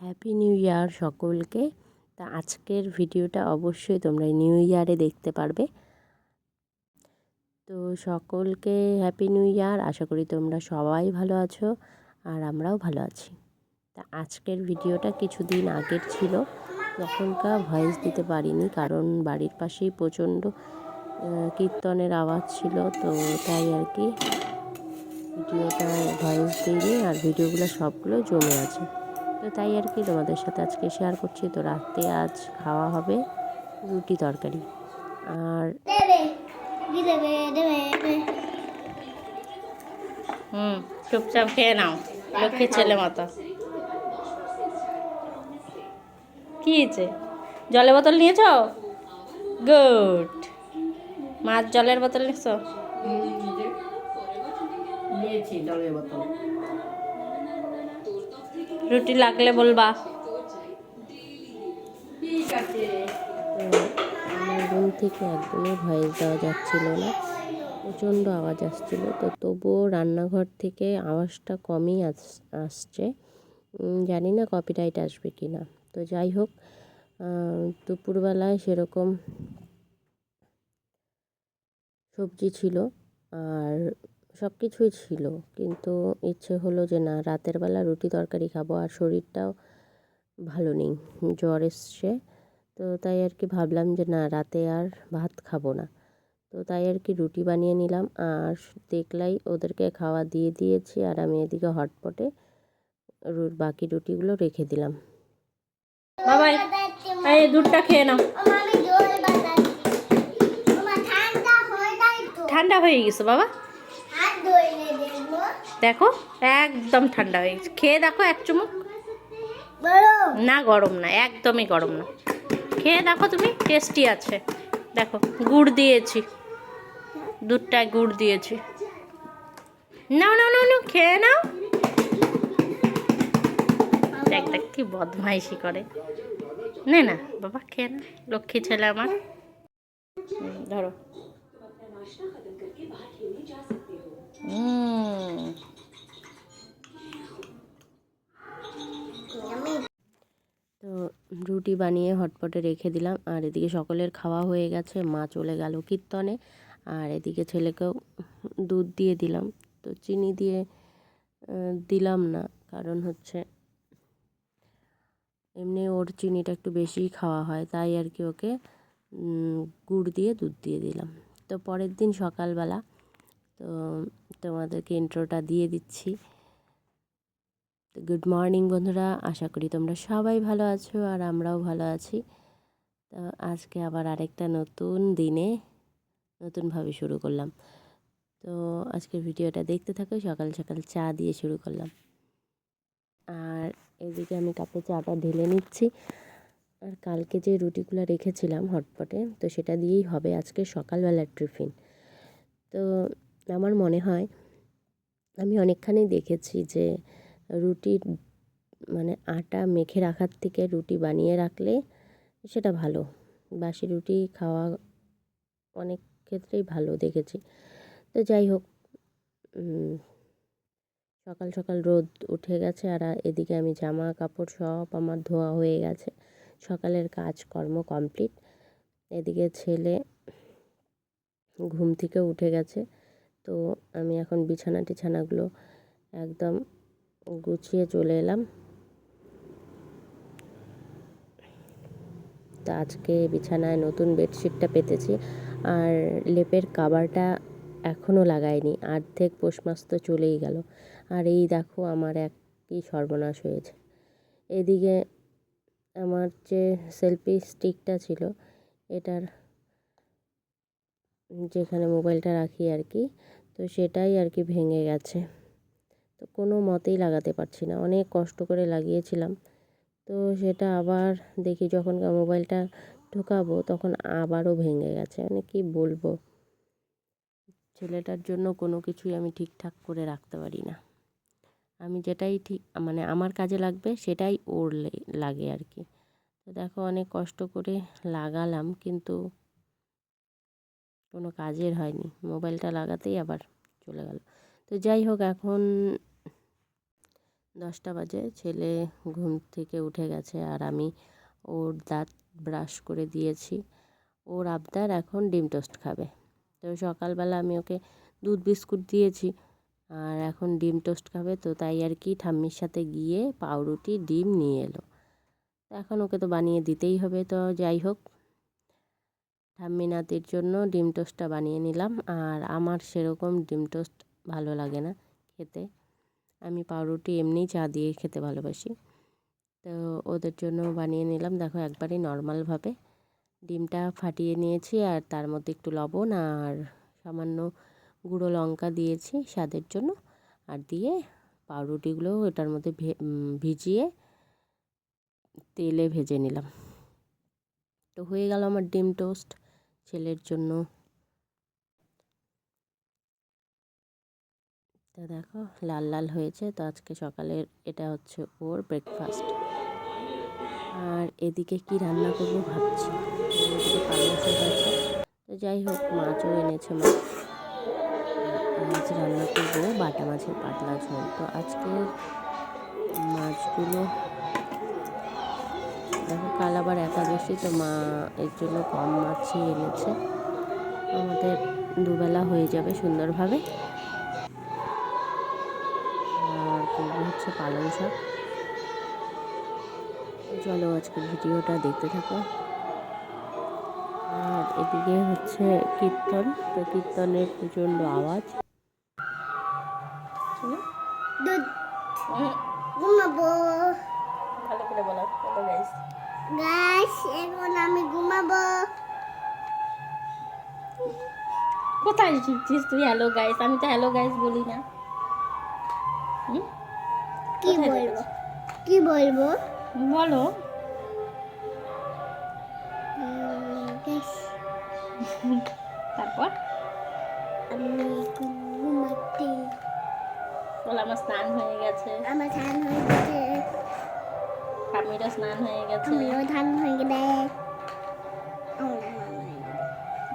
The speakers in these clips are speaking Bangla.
হ্যাপি নিউ ইয়ার সকলকে। তা আজকের ভিডিওটা অবশ্যই তোমরা নিউ ইয়ারে দেখতে পারবে। তো সকলকে হ্যাপি নিউ ইয়ার আশা করি তোমরা সবাই ভালো আছো আর আমরাও ভালো আছি। তা আজকের ভিডিওটা কিছুদিন আগের ছিল। তখনকার ভয়েস দিতে পারিনি কারণ বাড়ির পাশেই প্রচণ্ড কীর্তনের আওয়াজ ছিল। তো তাই আর কি ভিডিওটা ভয়েস দিইনি আর ভিডিওগুলো সবগুলো জমে আছে। তো তাই আর কি তোমাদের সাথে আজকে শেয়ার করছি। তো রাতে আজ খাওয়া হবে রুটি তরকারি। আর হুম চুপচাপ খেয়ে নাও লক্ষ্মীর ছেলে মতো। কি হয়েছে? জলের বোতল নিয়েছ? গুড। মাছ জলের বোতল নিয়েছো নিয়েছি জলের বোতল। রুটি লাগলে বলবা। আমার রুম থেকে একদমই ভয়েস দেওয়া যাচ্ছিল না। প্রচণ্ড আওয়াজ আসছিল। তো তবুও রান্নাঘর থেকে আওয়াজটা কমই আস- আসছে। জানি না কপিরাইট আসবে কি না তো যাই হোক দুপুরবেলায় সেরকম সবজি ছিল। আর সব কিছুই ছিল। কিন্তু ইচ্ছে হলো যে না রাতের বেলা রুটি তরকারি খাব আর শরীরটাও ভালো নেই জ্বর এসছে। তো তাই আর কি ভাবলাম যে না রাতে আর ভাত খাব না। তো তাই আর কি রুটি বানিয়ে নিলাম আর দেখলাই ওদেরকে খাওয়া দিয়ে দিয়েছি আর আমি এদিকে হটপটে রু- বাকি রুটিগুলো রেখে দিলাম। বাবাই এই দুধটা খেয়ে নাও। ঠান্ডা হয়ে গেছে বাবা। দেখো, একদম ঠান্ডা হয়ে গেছে। খেয়ে দেখো এক চুমুক। না, গরম না, একদমই গরম না। খেয়ে দেখো তুমি টেস্টি আছে। দেখো, গুড় দিয়েছি। দুধটায় গুড় দিয়েছি। নাও নাও নাও নাও, খেয়ে নাও। দেখ দেখ, কি বদমাইশি করে। নে না, বাবা, খেয়ে না, লক্ষ্মী ছেলে আমার। ধরো। হুম। রুটি বানিয়ে হটপটে রেখে দিলাম। আর এদিকে সকলের খাওয়া হয়ে গেছে, মা চলে গেল কীর্তনে। আর এদিকে ছেলেকেও দুধ দিয়ে দিলাম। তো চিনি দিয়ে দিলাম না, কারণ হচ্ছে এমনি ওর চিনিটা একটু বেশিই খাওয়া হয়, তাই আর কি ওকে গুড় দিয়ে দুধ দিয়ে দিলাম। তো পরের দিন সকালবেলা, তো তোমাদেরকে ইন্ট্রোটা দিয়ে দিচ্ছি। তো গুড মর্নিং বন্ধুরা। আশা করি তোমরা সবাই ভালো আছো আর আমরাও ভালো আছি। তো আজকে আবার আরেকটা নতুন দিনে নতুনভাবে শুরু করলাম। তো আজকের ভিডিওটা দেখতে থাকো, সকাল সকাল চা দিয়ে শুরু করলাম। আর এদিকে আমি কাপে চাটা ঢেলে নিচ্ছি। আর কালকে যে রুটিগুলো রেখেছিলাম হটপটে, তো সেটা দিয়েই হবে আজকে সকালবেলার টিফিন। তো আমার মনে হয়, আমি অনেকখানি দেখেছি যে রুটির মানে আটা মেখে রাখার থেকে রুটি বানিয়ে রাখলে সেটা ভালো। বাসি রুটি খাওয়া অনেক ক্ষেত্রেই ভালো দেখেছি। তো যাই হোক সকাল সকাল রোদ উঠে গেছে আর এদিকে আমি জামা কাপড় সব আমার ধোয়া হয়ে গেছে। সকালের কাজকর্ম কমপ্লিট। এদিকে ছেলে ঘুম থেকে উঠে গেছে। তো আমি এখন বিছানা টিছানাগুলো একদম গুছিয়ে চলে এলাম। তো আজকে বিছানায় নতুন বেডশিটটা পেতেছি আর লেপের কাবারটা এখনও লাগাইনি, অর্ধেক পৌষ মাস তো চলেই গেল। আর এই দেখো আমার এক কি সর্বনাশ হয়েছে। এদিকে আমার যে সেলফি স্টিকটা ছিল, এটার যেখানে মোবাইলটা রাখি আর কি, তো সেটাই আর কি ভেঙে গেছে। তো কোনো মতেই লাগাতে পারছি না। অনেক কষ্ট করে লাগিয়েছিলাম। তো সেটা আবার দেখি যখন মোবাইলটা ঢোকাবো তখন আবারও ভেঙে গেছে। মানে কি বলব? ছেলেটার জন্য কোনো কিছুই আমি ঠিকঠাক করে রাখতে পারি না। আমি যেটাই ঠিক মানে আমার কাজে লাগবে সেটাই ওর লাগে আর কি। তো দেখো অনেক কষ্ট করে লাগালাম কিন্তু কোনো কাজের হয়নি। মোবাইলটা লাগাতেই আবার চলে গেল। তো যাই হোক, এখন দশটা বাজে, ছেলে ঘুম থেকে উঠে গেছে আর আমি ওর দাঁত ব্রাশ করে দিয়েছি। ওর আবদার এখন ডিম টোস্ট খাবে। তো সকালবেলা আমি ওকে দুধ বিস্কুট দিয়েছি আর এখন ডিম টোস্ট খাবে, তো তাই আর কি ঠাম্মির সাথে গিয়ে পাউরুটি, ডিম নিয়ে এলো। তো এখন ওকে তো বানিয়ে দিতেই হবে, তো যাই হোক। ঠাম্মি নাতির জন্য ডিম টোস্টটা বানিয়ে নিলাম আর আমার সেরকম ডিম টোস্ট ভালো লাগে না খেতে। আমি পাউরুটি এমনিই চা দিয়ে খেতে ভালোবাসি। তো ওদের জন্য বানিয়ে নিলাম। দেখো একবারই নর্মালভাবে ডিমটা ফাটিয়ে নিয়েছি আর তার মধ্যে একটু লবণ আর সামান্য গুঁড়ো লঙ্কা দিয়েছি স্বাদের জন্য। আর দিয়ে পাউরুটিগুলো এটার মধ্যে ভিজিয়ে তেলে ভেজে নিলাম। তো হয়ে গেল আমার ডিম টোস্ট ছেলের জন্য তো দেখো, লাল লাল হয়েছে। তো আজকে সকালের এটা হচ্ছে ওর ব্রেকফাস্ট আর এদিকে কি রান্না করব ভাবছি। তো যাই হোক, মাছও এনেছে মাছ রান্না করব, বাটা মাছের পাতলা ঝোল। তো আজকে মাছগুলো দেখো, কাল আবার একাদশী, তো মা এর জন্য কম মাছই এনেছে। আমাদের দুবেলা হয়ে যাবে সুন্দরভাবে। হচ্ছে পালং শাক চলো আজকের ভিডিওটা দেখতে থাকো। আর এদিকে হচ্ছে কীর্তন তো কীর্তনের প্রচণ্ড আওয়াজ। ভালো করে বলো গাইস এখন আমি ঘুমাবো। কোথায় শিখছিস তুই? হ্যালো গাইস আমি তো হ্যালো গাইস বলি না। হুম? কি বলব? কি বলব? বলো। তারপর? আমি ঘুমাতে বল আমার স্নান হয়ে গেছে। আমার ধান হয়ে গেছে। ঠাম্মিরও স্নান হয়ে গেছে। আমিও ধান হয়ে গেলে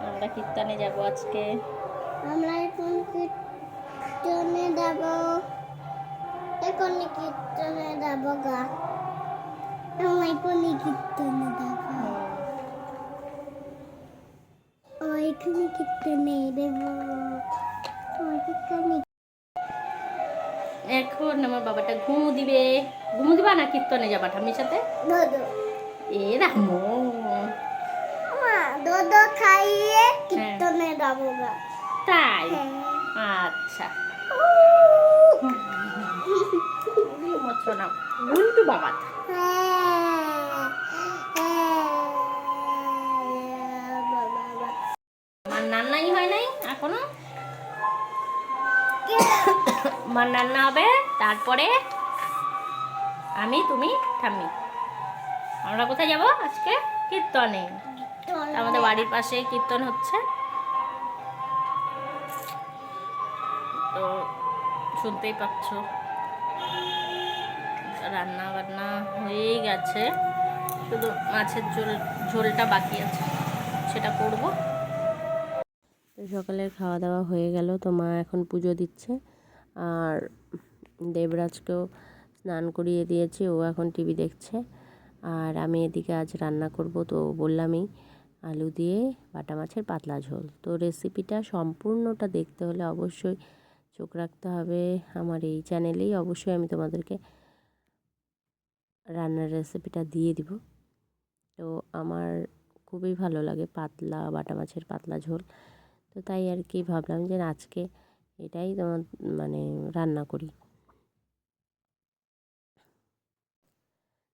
আমার কীর্তনে যাব আজকে। আমরা এখন কীর্তনে যাব। এখন কীর্তনে যাব গা। আমরা এখন কীর্তনে যাব ও এখানে কীর্তনে দেব। ও এখানে এখন আমার বাবাটা ঘুমু দিবে। ঘুমু দিবা না কীর্তনে যাবা ঠাম্মির সাথে? এ রামো। দোদো খাইয়ে কীর্তনে যাব গা। তাই? হ্যাঁ। আচ্ছা। মাত্র নাম গুন্টু বাবা। আমার রান্নাই হয় নাই এখনও? আমার রান্না হবে তারপরে আমি তুমি ঠাম্মি। আমরা কোথায় যাব আজকে? কীর্তনে। আমাদের বাড়ির পাশে কীর্তন হচ্ছে। তো শুনতেই পাচ্ছ। রান্না বান্না হয়েই গেছে। শুধু মাছের ঝোল, ঝোলটা বাকি আছে। সেটা করব। তো সকালের খাওয়া দাওয়া হয়ে গেল। তো মা এখন পুজো দিচ্ছে। আর দেবরাজকেও স্নান করিয়ে দিয়েছি। ও এখন টিভি দেখছে। আর আমি এদিকে আজ রান্না করব। তো বললামই, আলু দিয়ে বাটা মাছের পাতলা ঝোল। তো রেসিপিটা সম্পূর্ণটা দেখতে হলে অবশ্যই চোখ রাখতে হবে। আমার এই চ্যানেলেই অবশ্যই আমি তোমাদেরকে রান্নার রেসিপিটা দিয়ে দিব। তো আমার খুবই ভালো লাগে পাতলা বাটা মাছের পাতলা ঝোল। তো তাই আর কি ভাবলাম যে আজকে এটাই তোমার মানে রান্না করি।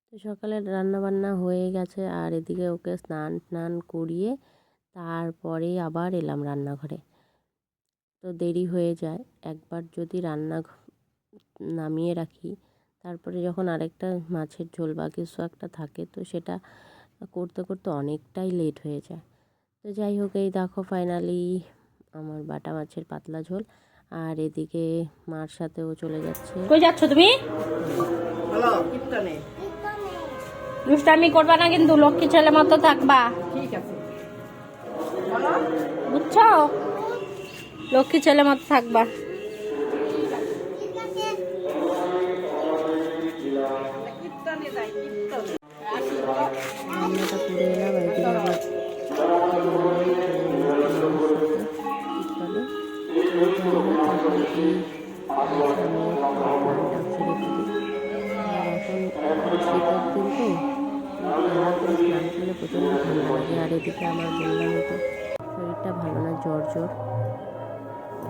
তো সকালে রান্না বান্না হয়ে গেছে আর এদিকে ওকে স্নান টান করিয়ে তারপরে আবার এলাম রান্নাঘরে। তো দেরি হয়ে যায়, একবার যদি রান্না নামিয়ে রাখি তারপরে যখন আরেকটা মাছের ঝোল বা কিছু একটা থাকে তো সেটা করতে করতে অনেকটাই লেট হয়ে যায়। তো যাই হোক এই দেখো ফাইনালি আমার বাটা মাছের পাতলা ঝোল। আর এদিকে মার সাথেও চলে যাচ্ছে। কই যাচ্ছ তুমি? দুষ্টামি করবা না কিন্তু লক্ষ্মী ছেলে মতো থাকবা। ঠিক আছে। বুঝছ? লক্ষ্মী ছেলে মতো থাকবা। প্রচণ্ড ঠান্ডা লাগে আর এদিকে আমার বললাম তো শরীরটা ভালো না, জ্বর জ্বর।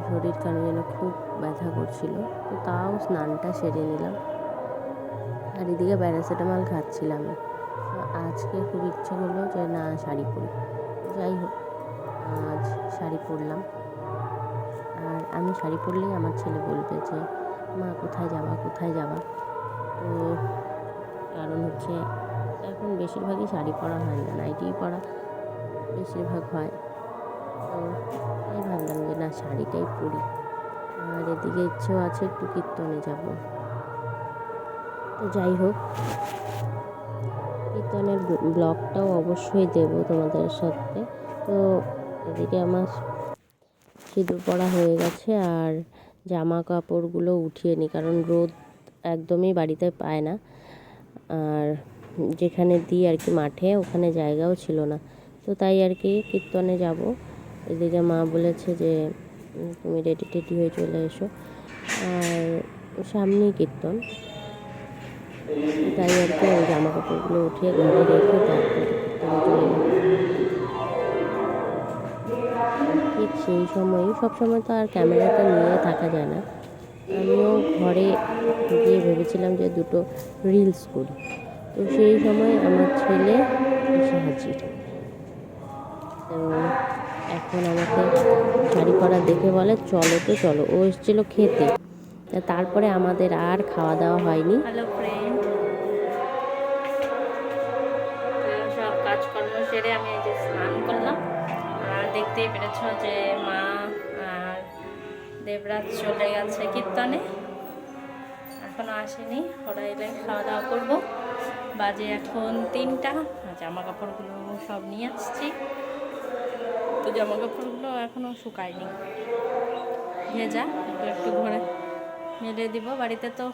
শরীর কেন যেন খুব ব্যথা করছিল। তো তাও স্নানটা সেরে নিলাম। আর এদিকে প্যারাসিটামল খাচ্ছিলাম। আজকে খুব ইচ্ছে হলো যে না, শাড়ি পরি। যাই হোক, আজ শাড়ি পরলাম। আর আমি শাড়ি পরলেই আমার ছেলে বলবে যে, মা, কোথায় যাবা কোথায় যাবা? তো কারণ হচ্ছে এখন বেশিরভাগই শাড়ি পরা হয় না নাইটিই পরা বেশিরভাগ হয়। তো তাই ভাবলাম যে, না, শাড়িটাই পরি। আর এদিকে ইচ্ছেও আছে একটু কীর্তনে যাব। তো যাই হোক, কীর্তনের ব্লগটাও অবশ্যই দেবো তোমাদের সাথে। তো এদিকে আমার সিঁদুর পরা হয়ে গেছে আর জামা কাপড়গুলো উঠিয়ে নিই কারণ রোদ একদমই বাড়িতে পায় না। আর যেখানে দিই আর কি মাঠে, ওখানে জায়গাও ছিল না। তো তাই আর কি কীর্তনে যাব। এদিকে মা বলেছে যে তুমি রেডি টেডি হয়ে চলে এসো। আর সামনেই কীর্তন। তাই আর কি জামা কাপড়গুলো উঠিয়ে ঘরে রেখে তারপরে কীর্তনে চলে সেই সময় তো আর ক্যামেরাটা নিয়ে থাকা যায় না। আমিও ঘরে গিয়ে ভেবেছিলাম যে দুটো রিলস করি। তো সেই সময় আমার ছেলে এসে হাজির। তো এখন আমাকে শাড়ি পরা দেখে বলে, চলো তো, চলো। ও এসেছিল খেতে। তারপরে আমাদের আর খাওয়া দাওয়া হয়নি। দেখতেই যে মা আর দেবরাজ চলে গেছে কীর্তনে। এখনও আসেনি, ওরা এলে খাওয়া দাওয়া করব। বাজে এখন তিনটা জামা কাপড়গুলো সব নিয়ে আসছি। তো জামা কাপড়গুলো এখনও শুকায়নি। ভেজা, এগুলো একটু ঘরে মেলে দিব। বাড়িতে তো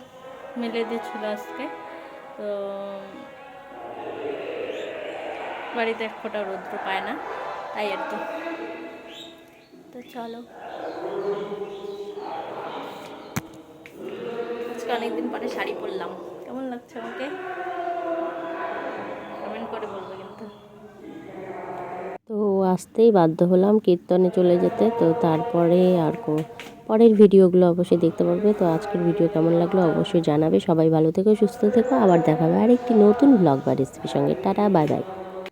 মেলে দিয়েছিল আজকে। তো বাড়িতে এক ফোঁটা রৌদ্র পায় না, তাই আর তো চলো। আজকে অনেকদিন পরে শাড়ি পরলাম। কেমন লাগছে আমাকে? কমেন্ট করে বলব কিন্তু। তো আসতেই বাধ্য হলাম কীর্তনে চলে যেতে। তো তারপরে আর পরের ভিডিওগুলো অবশ্যই দেখতে পারবে। তো আজকের ভিডিও কেমন লাগল অবশ্যই জানাবে। সবাই ভালো থেকো, সুস্থ থেকো। আবার দেখাবে আর একটি নতুন ব্লগ বা রেসিপির সঙ্গে। Tata bye bye